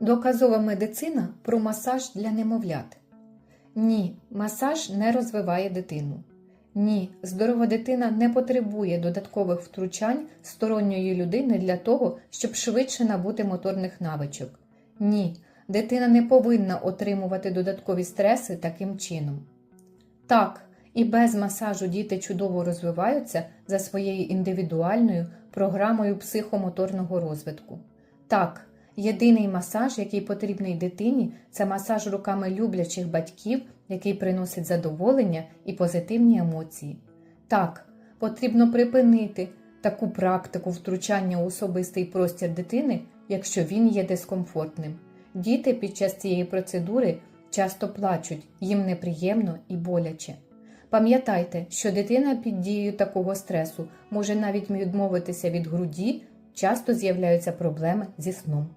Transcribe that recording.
Доказова медицина про масаж для немовлят. Ні, масаж не розвиває дитину. Ні, здорова дитина не потребує додаткових втручань сторонньої людини для того, щоб швидше набути моторних навичок. Ні, дитина не повинна отримувати додаткові стреси таким чином. Так, і без масажу діти чудово розвиваються за своєю індивідуальною програмою психомоторного розвитку. Так, єдиний масаж, який потрібний дитині, це масаж руками люблячих батьків, який приносить задоволення і позитивні емоції. Так, потрібно припинити таку практику втручання у особистий простір дитини, якщо він є дискомфортним. Діти під час цієї процедури часто плачуть, їм неприємно і боляче. Пам'ятайте, що дитина під дією такого стресу може навіть відмовитися від груді, часто з'являються проблеми зі сном.